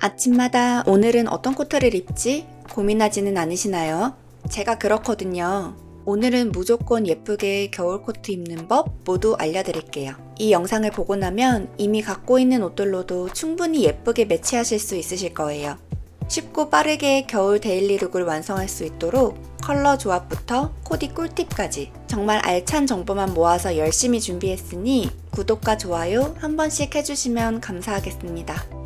아침마다 오늘은 어떤 코트를 입지? 고민하지는 않으시나요? 제가 그렇거든요. 오늘은 무조건 예쁘게 겨울 코트 입는 법 모두 알려드릴게요. 이 영상을 보고 나면 이미 갖고 있는 옷들로도 충분히 예쁘게 매치하실 수 있으실 거예요. 쉽고 빠르게 겨울 데일리룩을 완성할 수 있도록 컬러 조합부터 코디 꿀팁까지 정말 알찬 정보만 모아서 열심히 준비했으니 구독과 좋아요 한 번씩 해주시면 감사하겠습니다.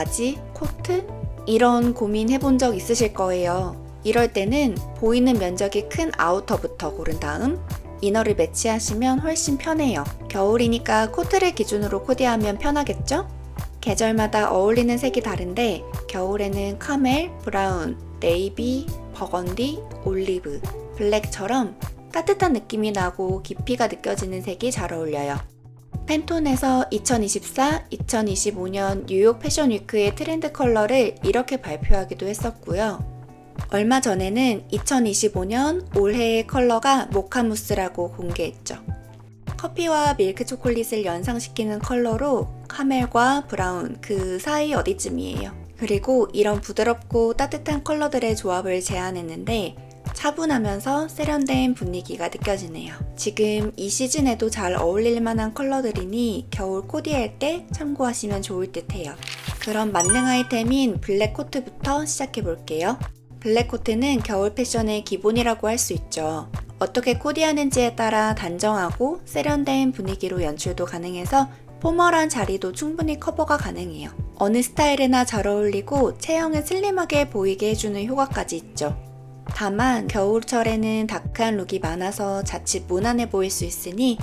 바지, 코트? 이런 고민 해본 적 있으실 거예요. 이럴 때는 보이는 면적이 큰 아우터부터 고른 다음 이너를 매치하시면 훨씬 편해요. 겨울이니까 코트를 기준으로 코디하면 편하겠죠? 계절마다 어울리는 색이 다른데 겨울에는 카멜, 브라운, 네이비, 버건디, 올리브, 블랙처럼 따뜻한 느낌이 나고 깊이가 느껴지는 색이 잘 어울려요. 팬톤에서 2024, 2025년 뉴욕 패션 위크의 트렌드 컬러를 이렇게 발표하기도 했었고요. 얼마 전에는 2025년 올해의 컬러가 모카무스라고 공개했죠. 커피와 밀크 초콜릿을 연상시키는 컬러로 카멜과 브라운 그 사이 어디쯤이에요. 그리고 이런 부드럽고 따뜻한 컬러들의 조합을 제안했는데 차분하면서 세련된 분위기가 느껴지네요. 지금 이 시즌에도 잘 어울릴 만한 컬러들이니 겨울 코디할 때 참고하시면 좋을 듯 해요. 그럼 만능 아이템인 블랙 코트부터 시작해 볼게요. 블랙 코트는 겨울 패션의 기본이라고 할 수 있죠. 어떻게 코디하는지에 따라 단정하고 세련된 분위기로 연출도 가능해서 포멀한 자리도 충분히 커버가 가능해요. 어느 스타일에나 잘 어울리고 체형을 슬림하게 보이게 해주는 효과까지 있죠. 다만 겨울철에는 다크한 룩이 많아서 자칫 무난해 보일 수 있으니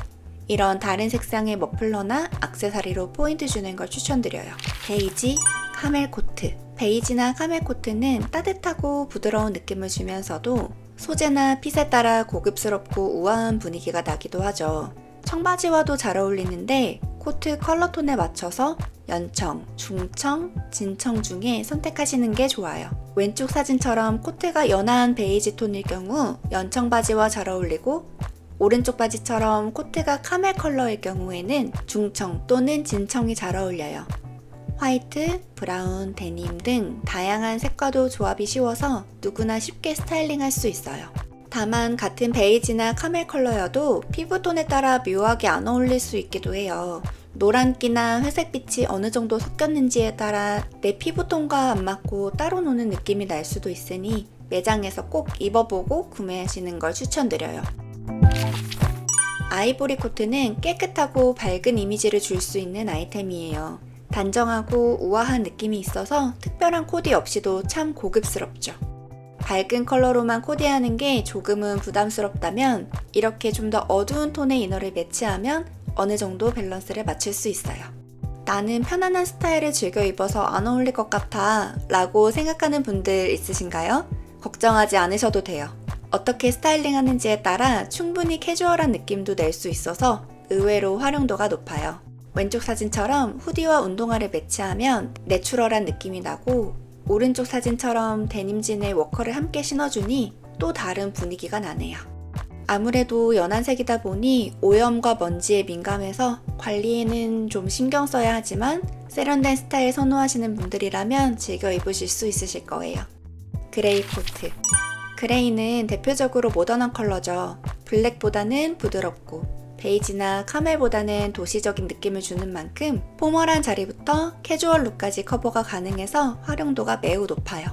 이런 다른 색상의 머플러나 악세사리로 포인트 주는 걸 추천드려요. 베이지, 카멜 코트. 베이지나 카멜 코트는 따뜻하고 부드러운 느낌을 주면서도 소재나 핏에 따라 고급스럽고 우아한 분위기가 나기도 하죠. 청바지와도 잘 어울리는데 코트 컬러톤에 맞춰서 연청, 중청, 진청 중에 선택하시는 게 좋아요. 왼쪽 사진처럼 코트가 연한 베이지 톤일 경우 연청 바지와 잘 어울리고 오른쪽 바지처럼 코트가 카멜 컬러일 경우에는 중청 또는 진청이 잘 어울려요. 화이트, 브라운, 데님 등 다양한 색과도 조합이 쉬워서 누구나 쉽게 스타일링 할 수 있어요. 다만 같은 베이지나 카멜 컬러여도 피부톤에 따라 묘하게 안 어울릴 수 있기도 해요. 노란기나 회색빛이 어느 정도 섞였는지에 따라 내 피부톤과 안 맞고 따로 노는 느낌이 날 수도 있으니 매장에서 꼭 입어보고 구매하시는 걸 추천드려요. 아이보리 코트는 깨끗하고 밝은 이미지를 줄 수 있는 아이템이에요. 단정하고 우아한 느낌이 있어서 특별한 코디 없이도 참 고급스럽죠. 밝은 컬러로만 코디하는 게 조금은 부담스럽다면 이렇게 좀 더 어두운 톤의 이너를 매치하면 어느 정도 밸런스를 맞출 수 있어요. 나는 편안한 스타일을 즐겨 입어서 안 어울릴 것 같아 라고 생각하는 분들 있으신가요? 걱정하지 않으셔도 돼요. 어떻게 스타일링 하는지에 따라 충분히 캐주얼한 느낌도 낼 수 있어서 의외로 활용도가 높아요. 왼쪽 사진처럼 후디와 운동화를 매치하면 내추럴한 느낌이 나고 오른쪽 사진처럼 데님진의 워커를 함께 신어주니 또 다른 분위기가 나네요. 아무래도 연한색이다 보니 오염과 먼지에 민감해서 관리에는 좀 신경 써야 하지만 세련된 스타일 선호하시는 분들이라면 즐겨 입으실 수 있으실 거예요. 그레이 코트. 그레이는 대표적으로 모던한 컬러죠. 블랙보다는 부드럽고 베이지나 카멜보다는 도시적인 느낌을 주는 만큼 포멀한 자리부터 캐주얼 룩까지 커버가 가능해서 활용도가 매우 높아요.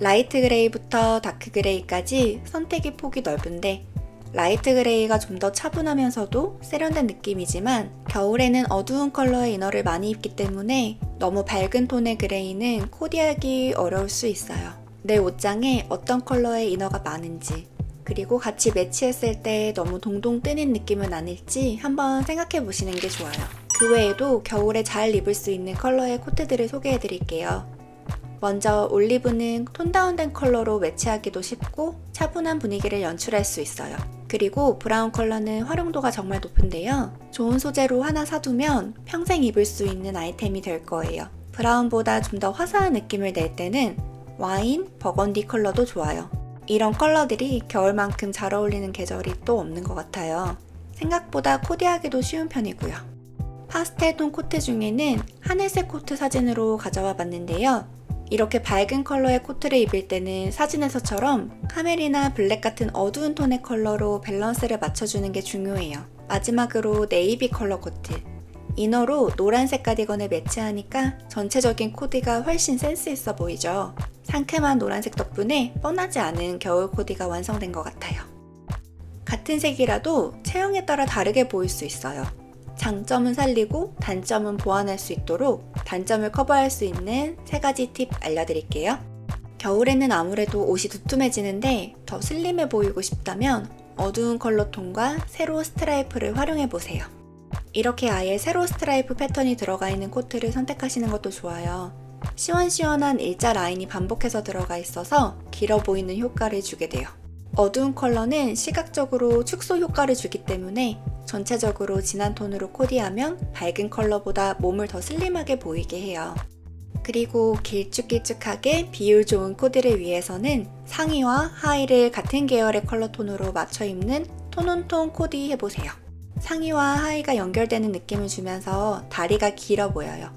라이트 그레이부터 다크 그레이까지 선택의 폭이 넓은데 라이트 그레이가 좀 더 차분하면서도 세련된 느낌이지만 겨울에는 어두운 컬러의 이너를 많이 입기 때문에 너무 밝은 톤의 그레이는 코디하기 어려울 수 있어요. 내 옷장에 어떤 컬러의 이너가 많은지 그리고 같이 매치했을 때 너무 동동 뜨는 느낌은 아닐지 한번 생각해 보시는 게 좋아요. 그 외에도 겨울에 잘 입을 수 있는 컬러의 코트들을 소개해 드릴게요. 먼저 올리브는 톤 다운된 컬러로 매치하기도 쉽고 차분한 분위기를 연출할 수 있어요. 그리고 브라운 컬러는 활용도가 정말 높은데요. 좋은 소재로 하나 사두면 평생 입을 수 있는 아이템이 될 거예요. 브라운보다 좀 더 화사한 느낌을 낼 때는 와인, 버건디 컬러도 좋아요. 이런 컬러들이 겨울만큼 잘 어울리는 계절이 또 없는 것 같아요. 생각보다 코디하기도 쉬운 편이고요. 파스텔 톤 코트 중에는 하늘색 코트 사진으로 가져와 봤는데요. 이렇게 밝은 컬러의 코트를 입을 때는 사진에서처럼 카멜이나 블랙 같은 어두운 톤의 컬러로 밸런스를 맞춰주는 게 중요해요. 마지막으로 네이비 컬러 코트. 이너로 노란색 가디건을 매치하니까 전체적인 코디가 훨씬 센스 있어 보이죠. 상큼한 노란색 덕분에 뻔하지 않은 겨울 코디가 완성된 것 같아요. 같은 색이라도 체형에 따라 다르게 보일 수 있어요. 장점은 살리고 단점은 보완할 수 있도록 단점을 커버할 수 있는 세 가지 팁 알려드릴게요. 겨울에는 아무래도 옷이 두툼해지는데 더 슬림해 보이고 싶다면 어두운 컬러 톤과 세로 스트라이프를 활용해 보세요. 이렇게 아예 세로 스트라이프 패턴이 들어가 있는 코트를 선택하시는 것도 좋아요. 시원시원한 일자 라인이 반복해서 들어가 있어서 길어 보이는 효과를 주게 돼요. 어두운 컬러는 시각적으로 축소 효과를 주기 때문에 전체적으로 진한 톤으로 코디하면 밝은 컬러보다 몸을 더 슬림하게 보이게 해요. 그리고 길쭉길쭉하게 비율 좋은 코디를 위해서는 상의와 하의를 같은 계열의 컬러 톤으로 맞춰 입는 톤온톤 코디 해보세요. 상의와 하의가 연결되는 느낌을 주면서 다리가 길어 보여요.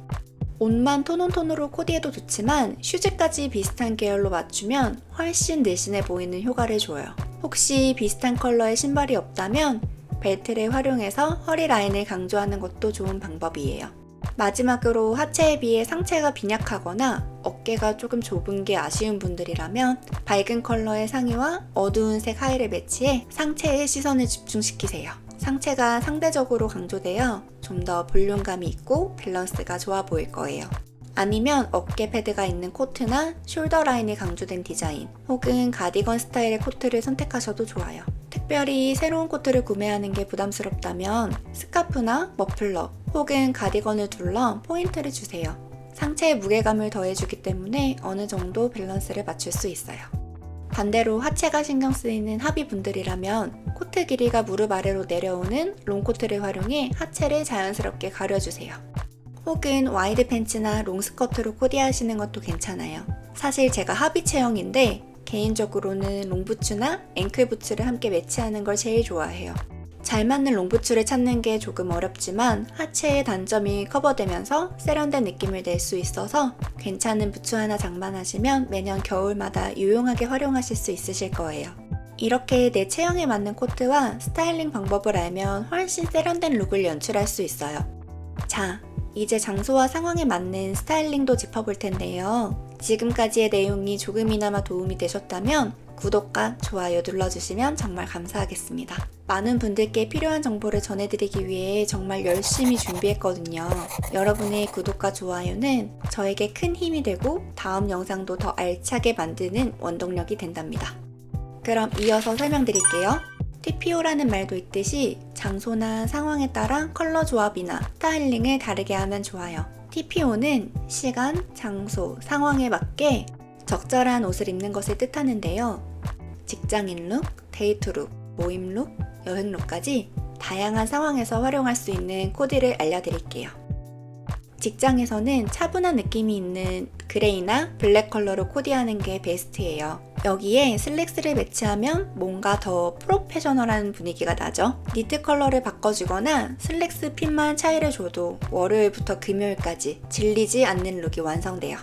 옷만 톤온톤으로 코디해도 좋지만 슈즈까지 비슷한 계열로 맞추면 훨씬 늘씬해 보이는 효과를 줘요. 혹시 비슷한 컬러의 신발이 없다면 벨트를 활용해서 허리 라인을 강조하는 것도 좋은 방법이에요. 마지막으로 하체에 비해 상체가 빈약하거나 어깨가 조금 좁은 게 아쉬운 분들이라면 밝은 컬러의 상의와 어두운 색 하의를 매치해 상체에 시선을 집중시키세요. 상체가 상대적으로 강조되어 좀 더 볼륨감이 있고 밸런스가 좋아 보일 거예요. 아니면 어깨 패드가 있는 코트나 숄더 라인이 강조된 디자인 혹은 가디건 스타일의 코트를 선택하셔도 좋아요. 특별히 새로운 코트를 구매하는 게 부담스럽다면 스카프나 머플러 혹은 가디건을 둘러 포인트를 주세요. 상체에 무게감을 더해주기 때문에 어느 정도 밸런스를 맞출 수 있어요. 반대로 하체가 신경 쓰이는 하비 분들이라면 코트 길이가 무릎 아래로 내려오는 롱코트를 활용해 하체를 자연스럽게 가려주세요. 혹은 와이드 팬츠나 롱 스커트로 코디하시는 것도 괜찮아요. 사실 제가 하비 체형인데 개인적으로는 롱부츠나 앵클부츠를 함께 매치하는 걸 제일 좋아해요. 잘 맞는 롱부츠를 찾는 게 조금 어렵지만 하체의 단점이 커버되면서 세련된 느낌을 낼 수 있어서 괜찮은 부츠 하나 장만하시면 매년 겨울마다 유용하게 활용하실 수 있으실 거예요. 이렇게 내 체형에 맞는 코트와 스타일링 방법을 알면 훨씬 세련된 룩을 연출할 수 있어요. 자, 이제 장소와 상황에 맞는 스타일링도 짚어볼 텐데요. 지금까지의 내용이 조금이나마 도움이 되셨다면 구독과 좋아요 눌러주시면 정말 감사하겠습니다. 많은 분들께 필요한 정보를 전해드리기 위해 정말 열심히 준비했거든요. 여러분의 구독과 좋아요는 저에게 큰 힘이 되고 다음 영상도 더 알차게 만드는 원동력이 된답니다. 그럼 이어서 설명드릴게요. TPO라는 말도 있듯이 장소나 상황에 따라 컬러 조합이나 스타일링을 다르게 하면 좋아요. TPO는 시간, 장소, 상황에 맞게 적절한 옷을 입는 것을 뜻하는데요. 직장인 룩, 데이트 룩, 모임 룩, 여행 룩까지 다양한 상황에서 활용할 수 있는 코디를 알려드릴게요. 직장에서는 차분한 느낌이 있는 그레이나 블랙 컬러로 코디하는 게 베스트예요. 여기에 슬랙스를 매치하면 뭔가 더 프로페셔널한 분위기가 나죠. 니트 컬러를 바꿔주거나 슬랙스 핀만 차이를 줘도 월요일부터 금요일까지 질리지 않는 룩이 완성돼요.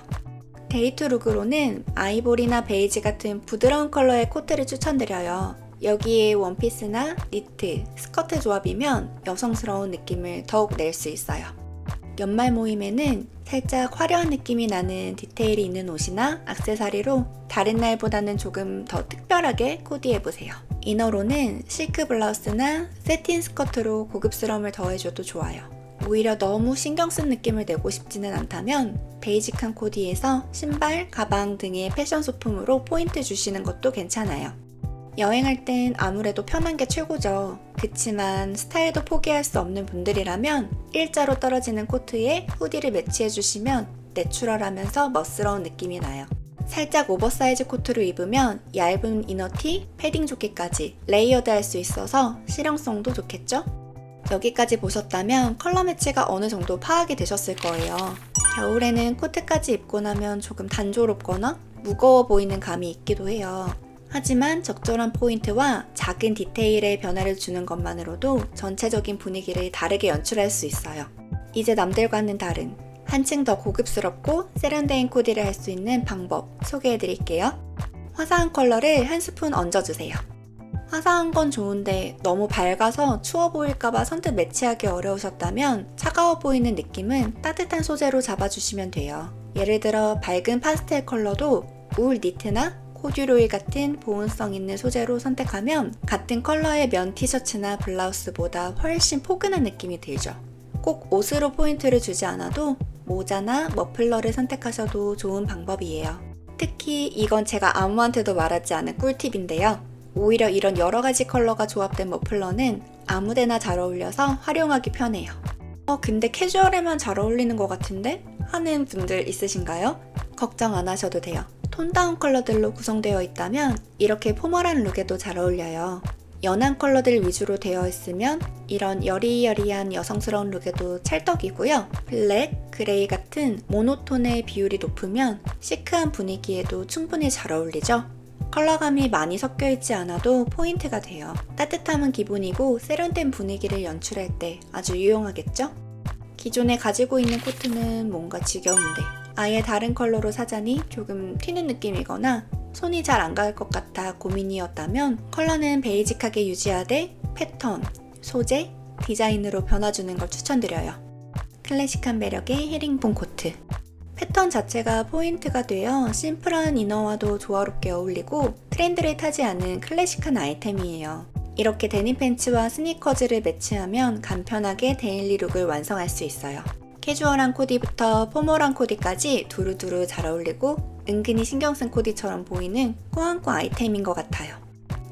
데이트 룩으로는 아이보리나 베이지 같은 부드러운 컬러의 코트를 추천드려요. 여기에 원피스나 니트, 스커트 조합이면 여성스러운 느낌을 더욱 낼 수 있어요. 연말 모임에는 살짝 화려한 느낌이 나는 디테일이 있는 옷이나 악세사리로 다른 날보다는 조금 더 특별하게 코디해보세요. 이너로는 실크 블라우스나 세틴 스커트로 고급스러움을 더해줘도 좋아요. 오히려 너무 신경 쓴 느낌을 내고 싶지는 않다면 베이직한 코디에서 신발, 가방 등의 패션 소품으로 포인트 주시는 것도 괜찮아요. 여행할 땐 아무래도 편한 게 최고죠. 그치만 스타일도 포기할 수 없는 분들이라면 일자로 떨어지는 코트에 후디를 매치해주시면 내추럴하면서 멋스러운 느낌이 나요. 살짝 오버사이즈 코트로 입으면 얇은 이너티, 패딩 조끼까지 레이어드 할 수 있어서 실용성도 좋겠죠? 여기까지 보셨다면 컬러 매치가 어느 정도 파악이 되셨을 거예요. 겨울에는 코트까지 입고 나면 조금 단조롭거나 무거워 보이는 감이 있기도 해요. 하지만 적절한 포인트와 작은 디테일에 변화를 주는 것만으로도 전체적인 분위기를 다르게 연출할 수 있어요. 이제 남들과는 다른 한층 더 고급스럽고 세련된 코디를 할 수 있는 방법 소개해 드릴게요. 화사한 컬러를 한 스푼 얹어주세요. 화사한 건 좋은데 너무 밝아서 추워 보일까봐 선뜻 매치하기 어려우셨다면 차가워 보이는 느낌은 따뜻한 소재로 잡아주시면 돼요. 예를 들어 밝은 파스텔 컬러도 울 니트나 코듀로이 같은 보온성 있는 소재로 선택하면 같은 컬러의 면 티셔츠나 블라우스보다 훨씬 포근한 느낌이 들죠. 꼭 옷으로 포인트를 주지 않아도 모자나 머플러를 선택하셔도 좋은 방법이에요. 특히 이건 제가 아무한테도 말하지 않은 꿀팁인데요. 오히려 이런 여러 가지 컬러가 조합된 머플러는 아무데나 잘 어울려서 활용하기 편해요. 어, 근데 캐주얼에만 잘 어울리는 것 같은데? 하는 분들 있으신가요? 걱정 안 하셔도 돼요. 톤다운 컬러들로 구성되어 있다면 이렇게 포멀한 룩에도 잘 어울려요. 연한 컬러들 위주로 되어 있으면 이런 여리여리한 여성스러운 룩에도 찰떡이고요. 블랙, 그레이 같은 모노톤의 비율이 높으면 시크한 분위기에도 충분히 잘 어울리죠. 컬러감이 많이 섞여 있지 않아도 포인트가 돼요. 따뜻함은 기본이고 세련된 분위기를 연출할 때 아주 유용하겠죠? 기존에 가지고 있는 코트는 뭔가 지겨운데 아예 다른 컬러로 사자니 조금 튀는 느낌이거나 손이 잘 안 갈 것 같아 고민이었다면 컬러는 베이직하게 유지하되 패턴, 소재, 디자인으로 변화주는 걸 추천드려요. 클래식한 매력의 헤링본 코트. 패턴 자체가 포인트가 되어 심플한 이너와도 조화롭게 어울리고 트렌드를 타지 않은 클래식한 아이템이에요. 이렇게 데님 팬츠와 스니커즈를 매치하면 간편하게 데일리 룩을 완성할 수 있어요. 캐주얼한 코디부터 포멀한 코디까지 두루두루 잘 어울리고 은근히 신경 쓴 코디처럼 보이는 꾸안꾸 아이템인 것 같아요.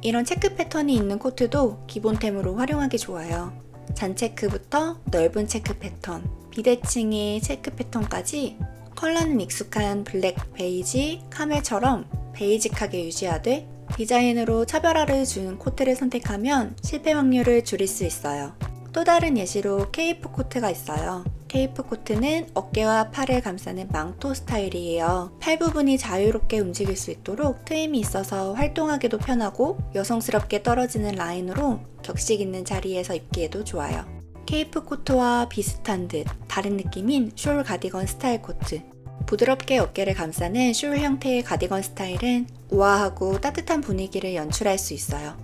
이런 체크 패턴이 있는 코트도 기본템으로 활용하기 좋아요. 잔체크부터 넓은 체크 패턴, 비대칭의 체크 패턴까지 컬러는 익숙한 블랙, 베이지, 카멜처럼 베이직하게 유지하되 디자인으로 차별화를 준 코트를 선택하면 실패 확률을 줄일 수 있어요. 또 다른 예시로 케이프 코트가 있어요. 케이프 코트는 어깨와 팔을 감싸는 망토 스타일이에요. 팔 부분이 자유롭게 움직일 수 있도록 트임이 있어서 활동하기도 편하고 여성스럽게 떨어지는 라인으로 격식 있는 자리에서 입기에도 좋아요. 케이프 코트와 비슷한 듯 다른 느낌인 숄 가디건 스타일 코트. 부드럽게 어깨를 감싸는 숄 형태의 가디건 스타일은 우아하고 따뜻한 분위기를 연출할 수 있어요.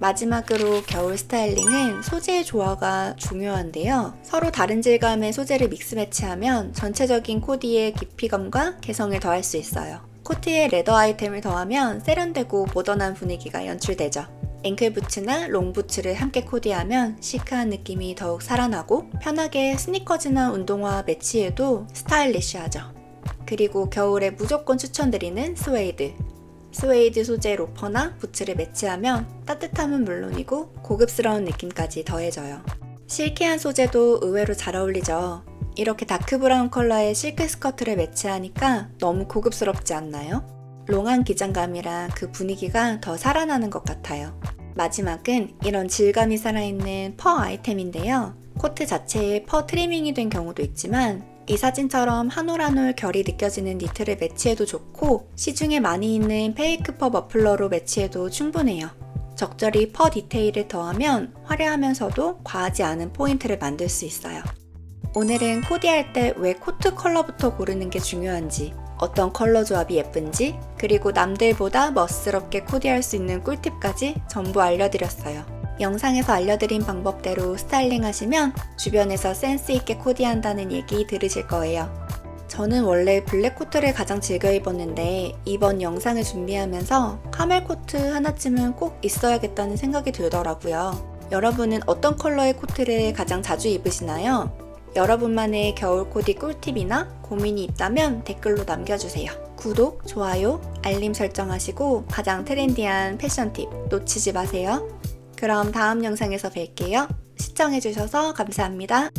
마지막으로 겨울 스타일링은 소재의 조화가 중요한데요. 서로 다른 질감의 소재를 믹스 매치하면 전체적인 코디의 깊이감과 개성을 더할 수 있어요. 코트에 레더 아이템을 더하면 세련되고 모던한 분위기가 연출되죠. 앵클 부츠나 롱 부츠를 함께 코디하면 시크한 느낌이 더욱 살아나고 편하게 스니커즈나 운동화 매치해도 스타일리시하죠. 그리고 겨울에 무조건 추천드리는 스웨이드. 스웨이드 소재 로퍼나 부츠를 매치하면 따뜻함은 물론이고 고급스러운 느낌까지 더해져요. 실키한 소재도 의외로 잘 어울리죠. 이렇게 다크 브라운 컬러의 실크 스커트를 매치하니까 너무 고급스럽지 않나요? 롱한 기장감이라 그 분위기가 더 살아나는 것 같아요. 마지막은 이런 질감이 살아있는 퍼 아이템인데요. 코트 자체에 퍼 트리밍이 된 경우도 있지만 이 사진처럼 한 올 한 올 결이 느껴지는 니트를 매치해도 좋고 시중에 많이 있는 페이크 퍼 머플러로 매치해도 충분해요. 적절히 퍼 디테일을 더하면 화려하면서도 과하지 않은 포인트를 만들 수 있어요. 오늘은 코디할 때 왜 코트 컬러부터 고르는 게 중요한지, 어떤 컬러 조합이 예쁜지, 그리고 남들보다 멋스럽게 코디할 수 있는 꿀팁까지 전부 알려드렸어요. 영상에서 알려드린 방법대로 스타일링 하시면 주변에서 센스있게 코디한다는 얘기 들으실 거예요. 저는 원래 블랙 코트를 가장 즐겨 입었는데 이번 영상을 준비하면서 카멜 코트 하나쯤은 꼭 있어야겠다는 생각이 들더라고요. 여러분은 어떤 컬러의 코트를 가장 자주 입으시나요? 여러분만의 겨울 코디 꿀팁이나 고민이 있다면 댓글로 남겨주세요. 구독, 좋아요, 알림 설정하시고 가장 트렌디한 패션 팁 놓치지 마세요. 그럼 다음 영상에서 뵐게요. 시청해주셔서 감사합니다.